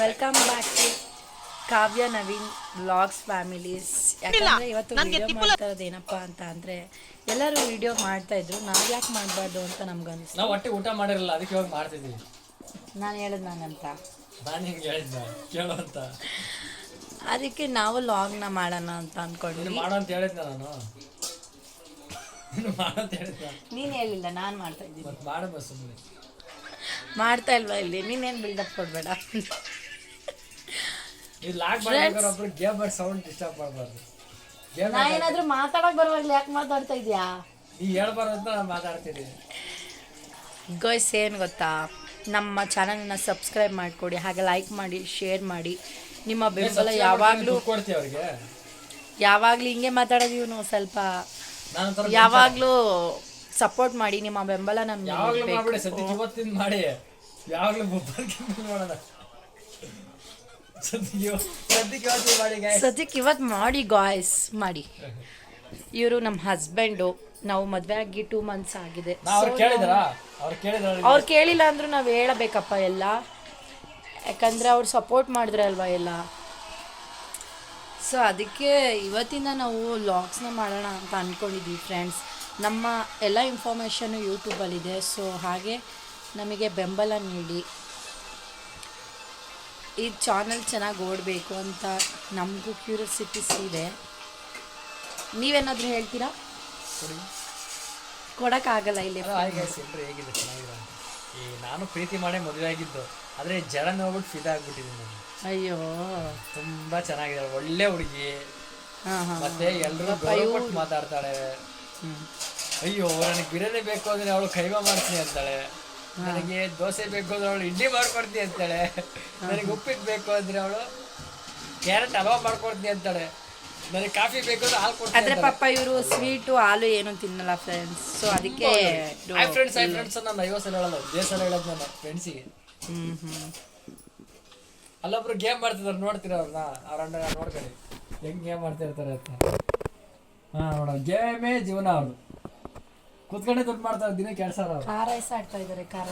Welcome back to Kavya Naveen blogs families ಯಾಕಂದ್ರೆ ಇವತ್ತು video ಮಾಡ್ತಾ ಇರೋದು ಏನಪ್ಪಾ ಅಂತ ಅಂದ್ರೆ ಎಲ್ಲರೂ ವಿಡಿಯೋ ಮಾಡ್ತಾ ಇದ್ರು ನಾವ್ ಯಾಕೆ ಮಾಡಬಾರ್ದು ಅಂತ ನಮ್ಗನ್ಸ್ತು ನಾವು ಹೊಟ್ಟೆ ಊಟ ಮಾಡಿರಲ್ಲ ಅದಕ್ಕೆ ಇವಾಗ ಮಾಡ್ತಿದ್ದೀವಿ ನಾನು ಹೇಳಿದ್ ನಾನಂತ. ನಾನು ಹಿಂಗೆ ಹೇಳಿದ್ದ ಕೇಳು ಅಂತ. ಅದಕ್ಕೆ ನಾವು ಲಾಗ್ನ ಮಾಡೋಣ ಅಂತ ನೀನು ಅನ್ಕೊಂಡ್ವಿ ಮಾಡು ಅಂತ ಹೇಳಿದ್ನ ನಾನು. ನೀನು ಮಾಡು ಅಂತ ಹೇಳಿದ್ನ? ನೀನ್ ಹೇಳಿಲ್ಲ ನಾನು ಮಾಡ್ತಾ ಇದ್ದೀನಿ. ಸುಮ್ಮನೆ ಮಾಡ್ತಾ ಇಲ್ವಾ ಇಲ್ಲಿ? ನೀನೇನು ಬಿಲ್ಡಪ್ ಕೊಡಬೇಡ? ಒಬ್ರು ಸೌಂಡ್ ಡಿಸ್ಟರ್ಬ್ ಮಾಡಬಾರ್ದು. ನಾ ಏನಾದ್ರೂ ಮಾತಾಡಕ್ ಬರುವಾಗ್ಲಿ ಯಾಕೆ ಮಾತಾಡ್ತಾ ಇದೀಯಾ? ನೀ ಹೇಳ್ಬಾರ್ದು ಅಂತ ನಾನು ಮಾತಾಡ್ತೀನಿ ಗೈಸ್ ಏನು ಗೊತ್ತಾ? ನಮ್ಮ ಚಾನಲ್ನ ಸಬ್ಸ್ಕ್ರೈಬ್ ಮಾಡಿಕೊಡಿ ಹಾಗೆ ಲೈಕ್ ಮಾಡಿ ಶೇರ್ ಮಾಡಿ. ನಿಮ್ಮ ಬೆಂಬಲ ಯಾವಾಗಲೂ ದುಡ್ಡು ಕೊಡ್ತೀವಿ ಅವ್ರಿಗೆ? ಯಾವಾಗಲೂ ಹಿಂಗೆ ಮಾತಾಡೋದು ಇವನು ಸ್ವಲ್ಪ ನಾನು ಒಂಥರ ಯಾವಾಗಲೂ ಸಪೋರ್ಟ್ ಮಾಡಿ ನಿಮ್ಮ ಬೆಂಬಲ ನಮ್ಗೆ ಯಾವಾಗಲೂ. ಮಾಡ್ಬಿಡಿ ಸದ್ಯಕ್ಕೆ ಮಾಡಿ. ಯಾವಾಗಲೂ ಮಾಡೋಣ ಸದ್ಯಕ್ಕೆ ಇವತ್ತು ಮಾಡಿ ಗಾಯ್ಸ್ ಮಾಡಿ ಇವರು ನಮ್ಮ ಹಸ್ಬೆಂಡು ನಾವು ಮದುವೆ ಆಗಿ ಟೂ ಮಂತ್ಸ್ ಆಗಿದೆ. ಅವ್ರು ಕೇಳಿದಾರ? ಅವ್ರು ಕೇಳಿದ್ರ ಕೇಳಿಲ್ಲ ಅಂದ್ರೂ ನಾವು ಹೇಳಬೇಕಪ್ಪ ಎಲ್ಲ. ಯಾಕಂದ್ರೆ ಅವ್ರು ಸಪೋರ್ಟ್ ಮಾಡಿದ್ರೆ ಅಲ್ವಾ ಎಲ್ಲ. ಸೊ ಅದಕ್ಕೆ ಇವತ್ತಿಂದ ನಾವು ಲಾಗ್ಸ್ನ ಮಾಡೋಣ ಅಂತ ಅಂದ್ಕೊಂಡಿದ್ವಿ ಫ್ರೆಂಡ್ಸ್ ನಮ್ಮ ಎಲ್ಲ ಇನ್ಫಾರ್ಮೇಷನ್ನು ಯೂಟ್ಯೂಬಲ್ಲಿದೆ ಸೊ ಹಾಗೆ ನಮಗೆ ಬೆಂಬಲ ನೀಡಿ. ಈ ಚಾನಲ್ ಚೆನ್ನಾಗಿ ಓಡಬೇಕು ಅಂತ ನಮಗೂ ಕ್ಯೂರಿಯಾಸಿಟೀಸ್ ಇದೆ. ನೀವೇನಾದರೂ ಹೇಳ್ತೀರಾ? ಕೊಡೋಕ್ಕಾಗಲ್ಲ ಇಲ್ಲಿ ಹೇಗಿದೆ ಚೆನ್ನಾಗಿರೋ. ಈ ನಾನು ಪ್ರೀತಿ ಮಾಡೇ ಮದುವೆ ಆಗಿದ್ದು ಆದರೆ ಜಡ ನೋಡ್ಬಿಟ್ಟು ಫಿದಾ ಆಗ್ಬಿಟ್ಟಿದ್ದೀನಿ ನಾನು. ಅಯ್ಯೋ. ತುಂಬ ಚೆನ್ನಾಗಿದೆ ಒಳ್ಳೆ ಹುಡುಗಿ. ಹಾಂ ಹಾಂ ಮತ್ತೆ ಎಲ್ಲರೂ ಗೌರವಪಟ್ಟು ಮಾತಾಡ್ತಾಳೆ. ಅಯ್ಯೋ ನನಗೆ ಬಿರಿಯಾನಿ ಬೇಕು ಅಂದರೆ ಅವಳು ಕೈಮಾ ಮಾಡ್ತೀನಿ ಅಂತಾಳೆ. ನನಗೆ ದೋಸೆ ಬೇಕು ಅಂದ್ರೆ ಅವಳು ಇಡ್ಲಿ ಮಾಡ್ಕೊಡ್ತೀನಿ ಅಂತಾಳೆ. ನನಗೆ ಉಪ್ಪಿಟ್ಟು ಬೇಕು ಅಂದ್ರೆ ಅವಳು ಕ್ಯಾರೆಟ್ ಹಲವಾ ಮಾಡ್ಕೊಡ್ತೀನಿ ಅಂತಾಳೆ. ನನಗೆ ಕಾಫಿ ಬೇಕು ಅಂದ್ರೆ ಹಾಲು ಕೊಡ್ತೀನಿ ಆದ್ರೆ ಪಾಪ ಇವರು ಸ್ವೀಟು ಹಾಲು ಏನು ತಿನ್ನಲ್ಲ ಫ್ರೆಂಡ್ಸ್ ಸೊ ಅದಕ್ಕೆ ಐ ಫ್ರೆಂಡ್ಸ್ ಐ ಫ್ರೆಂಡ್ಸ್ ನಾನು ಐವತ್ತು ಸಲ ಹೇಳಲ್ಲ ದೇಶ ಸಲ ಹೇಳೋದು ನಾನು ಫ್ರೆಂಡ್ಸಿಗೆ ಹ್ಮ್ ಹ್ಮ್. ಅಲ್ಲೊಬ್ರು ಗೇಮ್ ಮಾಡ್ತಿದಾರೆ ನೋಡ್ತೀರ ಅವ್ರನ್ನ? ಅವ್ರ ಅಣ್ಣ ನೋಡ್ಕೊಳ್ಳಿ. ಹೆಂಗ್ ಗೇಮ್ ಮಾಡ್ತಾ ಇರ್ತಾರೆ ಅಂತ. ಹಾ ನೋಡ. ಗೇಮೇ ಜೀವನ ಅವ್ರದ್ದು ಕೂತ್ಕೊಂಡೆ ದುಡ್ಡು ಮಾಡ್ತಾರೆ ಸಾವಿರ ಅವ್ರು ಖಾರ ರೈಸ್ ಆಡ್ತಾ ಇದಾರೆ ಖಾರ